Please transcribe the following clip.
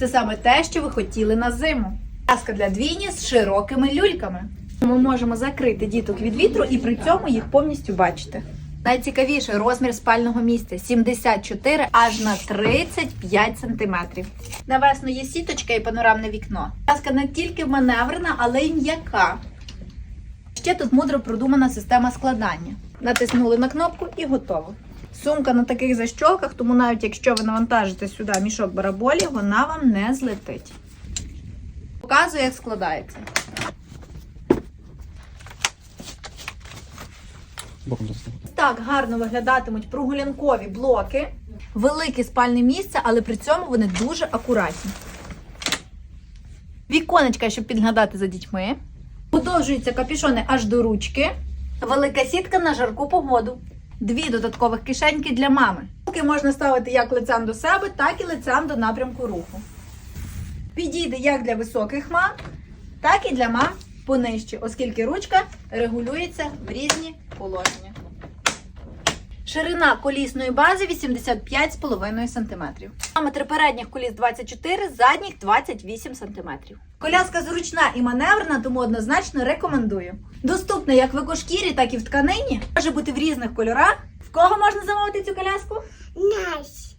Це саме те, що ви хотіли на зиму. Коляска для двійні з широкими люльками. Ми можемо закрити діток від вітру і при цьому їх повністю бачити. Найцікавіше розмір спального місця 74 аж на 35 сантиметрів. Навесно є сіточка і панорамне вікно. Коляска не тільки маневрена, але й м'яка. Ще тут мудро продумана система складання. Натиснули на кнопку і готово. Сумка на таких защолках, тому навіть якщо ви навантажите сюди мішок бараболі, вона вам не злетить. Показую, як складається. Так гарно виглядатимуть прогулянкові блоки. Велике спальне місце, але при цьому вони дуже акуратні. Віконечка, щоб підглядати за дітьми. Подовжуються капюшони аж до ручки. Велика сітка на жарку погоду. Дві додаткових кишеньки для мами. Руки можна ставити як лицем до себе, так і лицем до напрямку руху. Підійде як для високих мам, так і для мам понижче, оскільки ручка регулюється в різні положення. Ширина колісної бази 85,5 см. Параметри передніх коліс 24, задніх 28 см. Коляска зручна і маневрена, тому однозначно рекомендую. Доступна як в екошкірі, так і в тканині. Може бути в різних кольорах. В кого можна замовити цю коляску? Нас.